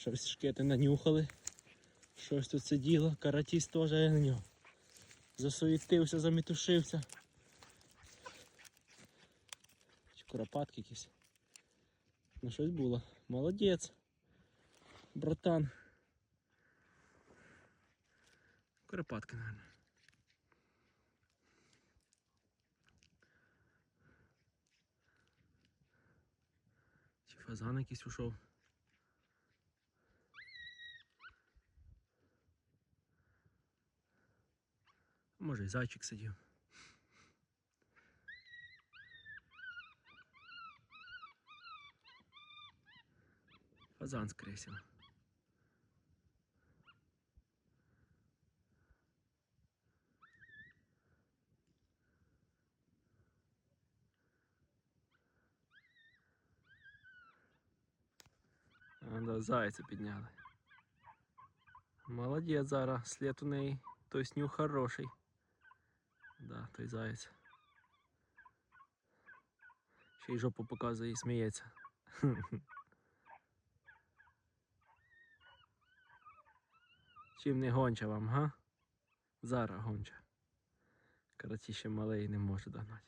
Щось шкети нанюхали. Щось тут сиділо, каратіст теж на нього. Засуетився, замітушився. Чи куропатки якісь. Ну щось було. Молодець. Братан. Куропатки, наверное. Чи фазан якийсь ушов. Може і зайчик сидів. Фазан скресив. А, да, зайця підняли. Молодець зараз, слід у неї, той снюх хороший. Да, той заяць. Ще й жопу показує і сміється. Чим не гонча вам, га? Зараз гонча. Ще малий не може догнати.